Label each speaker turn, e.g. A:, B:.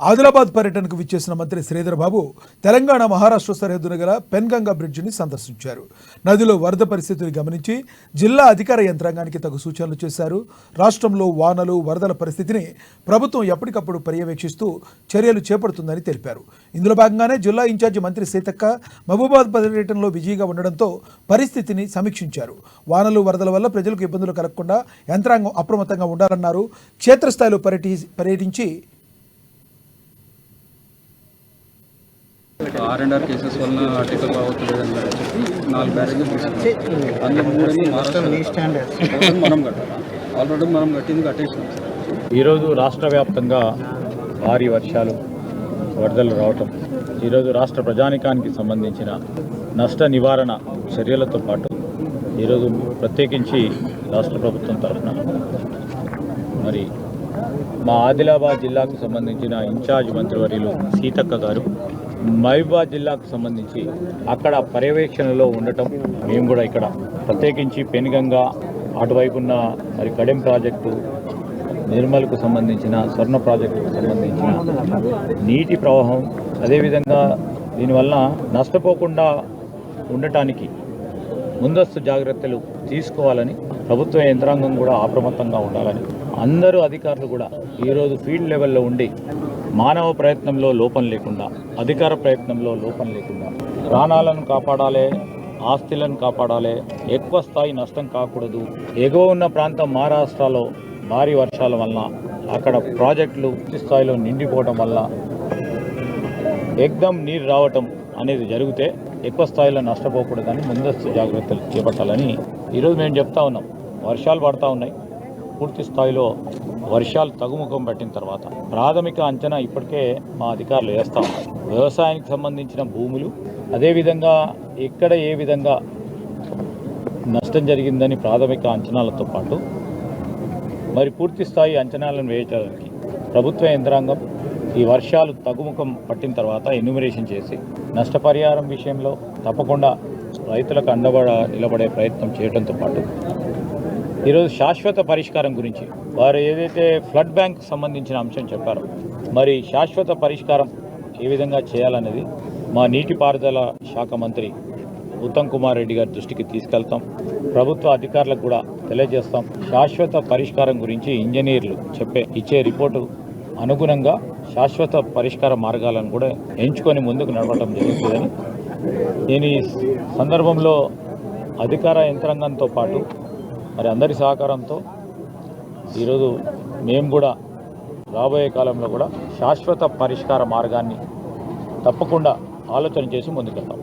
A: ఆదిలాబాద్ పర్యటనకు విచ్చేసిన మంత్రి శ్రీధర్ బాబు తెలంగాణ మహారాష్ట్ర సరిహద్దున గల పెన్గంగా బ్రిడ్జిని సందర్శించారు. నదిలో వరద పరిస్థితిని గమనించి జిల్లా అధికార యంత్రాంగానికి తగు సూచనలు చేశారు. రాష్ట్రంలో వానలు వరదల పరిస్థితిని ప్రభుత్వం ఎప్పటికప్పుడు పర్యవేక్షిస్తూ చర్యలు చేపడుతుందని తెలిపారు. ఇందులో భాగంగానే జిల్లా ఇన్ఛార్జి మంత్రి సీతక్క మహబూబాద్ పర్యటనలో బిజీగా ఉండడంతో పరిస్థితిని సమీక్షించారు. వానలు వరదల వల్ల ప్రజలకు ఇబ్బందులు కలగకుండా యంత్రాంగం అప్రమత్తంగా ఉండాలన్నారు. క్షేత్రస్థాయిలో పర్యటి పర్యటించి
B: ఆర్ అండ్ ఆర్ కేసెస్ వలన ఆర్టికల్ రావట్లేదని చెప్పి నాలుగు బ్యారేజెస్ తీసుకున్నాం. అందులో మూడేమో మహారాష్ట్ర మనం కట్టాలి? ఆల్రెడీ మనం కట్టింది కట్టేసినాం.
C: ఈరోజు రాష్ట్ర వ్యాప్తంగా భారీ వర్షాలు వరదలు రావటం ఈరోజు రాష్ట్ర ప్రజానికానికి సంబంధించిన నష్ట నివారణ చర్యలతో పాటు ఈరోజు ప్రత్యేకించి రాష్ట్ర ప్రభుత్వం తరఫున మరి మా ఆదిలాబాద్ జిల్లాకు సంబంధించిన ఇన్ఛార్జ్ మంత్రివర్యులు సీతక్క గారు మహిబా జిల్లాకు సంబంధించి అక్కడ పర్యవేక్షణలో ఉండటం మేము కూడా ఇక్కడ ప్రత్యేకించి పెనుగంగా అటువైపు ఉన్న మరి కడెం ప్రాజెక్టు నిర్మల్కు సంబంధించిన స్వర్ణ ప్రాజెక్టుకు సంబంధించిన నీటి ప్రవాహం అదేవిధంగా దీనివల్ల నష్టపోకుండా ఉండటానికి ముందస్తు జాగ్రత్తలు తీసుకోవాలని ప్రభుత్వ యంత్రాంగం కూడా అప్రమత్తంగా ఉండాలని అందరూ అధికారులు కూడా ఈరోజు ఫీల్డ్ లెవెల్లో ఉండి మానవ ప్రయత్నంలో లోపం లేకుండా అధికార ప్రయత్నంలో లోపం లేకుండా ప్రాణాలను కాపాడాలి ఆస్తులను కాపాడాలి ఎక్కువ స్థాయి నష్టం కాకూడదు. ఎగువ ఉన్న ప్రాంతం మహారాష్ట్రలో భారీ వర్షాల వలన అక్కడ ప్రాజెక్టులు పూర్తి స్థాయిలో నిండిపోవడం వల్ల ఎగ్దం నీరు రావటం అనేది జరిగితే ఎక్కువ స్థాయిలో నష్టపోకూడదని ముందస్తు జాగ్రత్తలు చేపట్టాలని ఈరోజు మేము చెప్తా ఉన్నాం. వర్షాలు పడతా ఉన్నాయి. పూర్తి స్థాయిలో వర్షాలు తగుముఖం పట్టిన తర్వాత ప్రాథమిక అంచనా ఇప్పటికే మా అధికారులు వేస్తూ ఉన్నారు. వ్యవసాయానికి సంబంధించిన భూములు అదేవిధంగా ఎక్కడ ఏ విధంగా నష్టం జరిగిందని ప్రాథమిక అంచనాలతో పాటు మరి పూర్తి స్థాయి అంచనాలను వేయటానికి ప్రభుత్వ యంత్రాంగం ఈ వర్షాలు తగ్గుముఖం పట్టిన తర్వాత ఎన్యూమరేషన్ చేసి నష్టపరిహారం విషయంలో తప్పకుండా రైతులకు అండబడ నిలబడే ప్రయత్నం చేయడంతో పాటు ఈరోజు శాశ్వత పరిష్కారం గురించి. వారు ఏదైతే ఫ్లడ్ బ్యాంక్ సంబంధించిన అంశం చెప్పారో మరి శాశ్వత పరిష్కారం ఏ విధంగా చేయాలనేది మా నీటిపారుదల శాఖ మంత్రి ఉత్తమ్ కుమార్ రెడ్డి గారి దృష్టికి తీసుకెళ్తాం. ప్రభుత్వ అధికారులకు కూడా తెలియజేస్తాం. శాశ్వత పరిష్కారం గురించి ఇంజనీర్లు చెప్పే ఇచ్చే రిపోర్టు అనుగుణంగా శాశ్వత పరిష్కార మార్గాలను కూడా ఎంచుకొని ముందుకు నడవటం జరుగుతుందని నేను ఈ సందర్భంలో అధికార యంత్రాంగంతో పాటు మరి అందరి సహకారంతో ఈరోజు మేము కూడా రాబోయే కాలంలో కూడా శాశ్వత పరిష్కార మార్గాన్ని తప్పకుండా ఆలోచన చేసి ముందుకెళ్తాం.